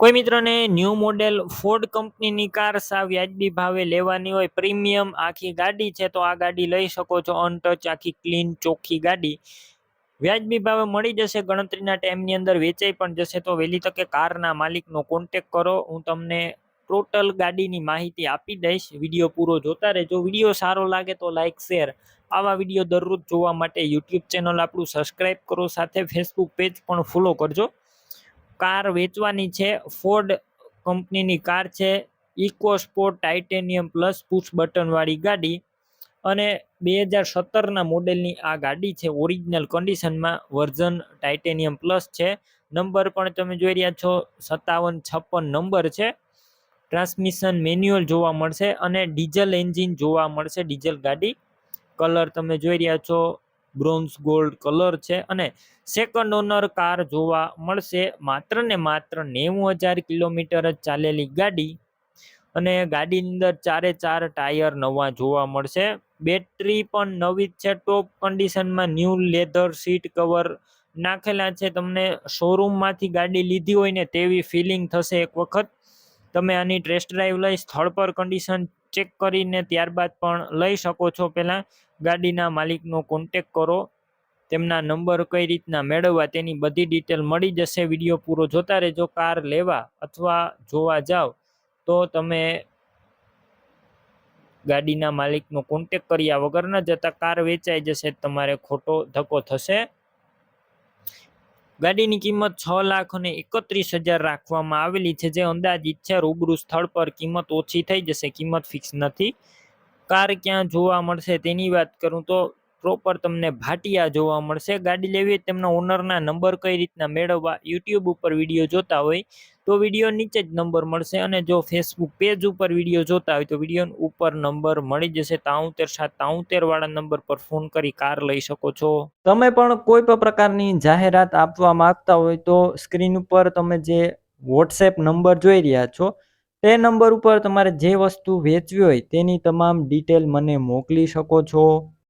કોઈ મિત્રોને new model Ford કંપનીની કાર સાવ વ્યાજબી ભાવે લેવાની હોય, પ્રીમિયમ આખી ગાડી છે, તો આ ગાડી લઈ શકો છો, અનટચ આખી ક્લીન ચોખ્ખી ગાડી. વ્યાજબી ભાવે મળી જશે, ગણતરીના ટાઈમની અંદર વેચાઈ પણ જશે, તો વહેલી તકે કારના માલિકનો કોન્ટેક કરો. હું તમને ટોટલ ગાડીની માહિતી આપી દઈશ. વીડિયો પૂરો જોતા રહેજો. વીડિયો સારો લાગે તો લાઇક શેર. આવા વીડિયો દરરોજ જોવા માટે યુટ્યુબ ચેનલ આપણું સબસ્ક્રાઈબ કરો. સાથે ફેસબુક પેજ પણ ફોલો કરજો. કાર વેચવાની છે. ફોર્ડ કંપનીની કાર છે. EcoSport titanium plus push બટનવાળી ગાડી અને બે હજાર સત્તરના મોડેલની આ ગાડી છે. ઓરિજિનલ કન્ડિશનમાં વર્ઝન ટાઇટેનિયમ પ્લસ છે. નંબર પણ તમે જોઈ રહ્યા છો. સત્તાવન છપ્પન નંબર છે. ટ્રાન્સમિશન મેન્યુઅલ જોવા મળશે અને ડીઝલ એન્જિન જોવા મળશે. ડીઝલ ગાડી. કલર તમે જોઈ રહ્યા છો. બ્રોન્ઝ ગોલ્ડ કલર છે અને સેકન્ડ ઓનર કાર જોવા મળશે. માત્ર ને માત્ર નેવું હજાર કિલોમીટર જ ચાલેલી ગાડી અને ગાડીની અંદર ચારે ચાર ટાયર નવા જોવા મળશે. બેટરી પણ નવી જ છે. ટોપ કન્ડિશનમાં ન્યૂ લેધર સીટ કવર નાખેલા છે. તમને શોરૂમમાંથી ગાડી લીધી હોય ને તેવી ફિલિંગ થશે એક વખત. તમે આની ટેસ્ટ ડ્રાઈવ લઈ સ્થળ પર કન્ડિશન ચેક કરીને ત્યારબાદ પણ લઈ શકો છો. પહેલાં ગાડીના માલિકનો કોન્ટેક કરો. તેમના નંબર કઈ રીતના મેળવવા તેની બધી ડિટેલ મળી જશે. વીડિયો પૂરો જોતા રહેજો. કાર લેવા અથવા જોવા જાઓ તો તમે ગાડીના માલિકનો કોન્ટેક કર્યા વગર ન જતા. કાર વેચાઈ જશે. તમારે ખોટો ધક્કો થશે. ગાડીની કિંમત છ લાખ અને એકત્રીસ હજાર રાખવામાં આવેલી છે, જે અંદાજિત છે રૂબરૂ સ્થળ પર કિંમત ઓછી થઈ જશે, કિંમત ફિક્સ નથી. કાર ક્યાં જોવા મળશે તેની વાત કરું તો પ્રોપર તમને ભાટિયા જોવા મળશે. ગાડી લેવી તેમના ઓનરના નંબર કઈ રીતના મેળવવા યુટ્યુબ ઉપર વીડિયો જોતા હોય તો વીડિયો નીચે જ નંબર મળશે અને જો ફેસબુક પેજ ઉપર વીડિયો જોતા હોય તો વીડિયો ઉપર નંબર મળી જશે. તાઉતેર સાત તાઉતેર વાળા નંબર પર ફોન કરી કાર લઈ શકો છો. તમે પણ કોઈ પણ પ્રકારની જાહેરાત આપવા માંગતા હોય તો સ્ક્રીન ઉપર તમે જે વોટ્સએપ નંબર જોઈ રહ્યા છો, તે નંબર ઉપર તમારે જે વસ્તુ વેચવી હોય તેની તમામ ડિટેલ મને મોકલી શકો છો.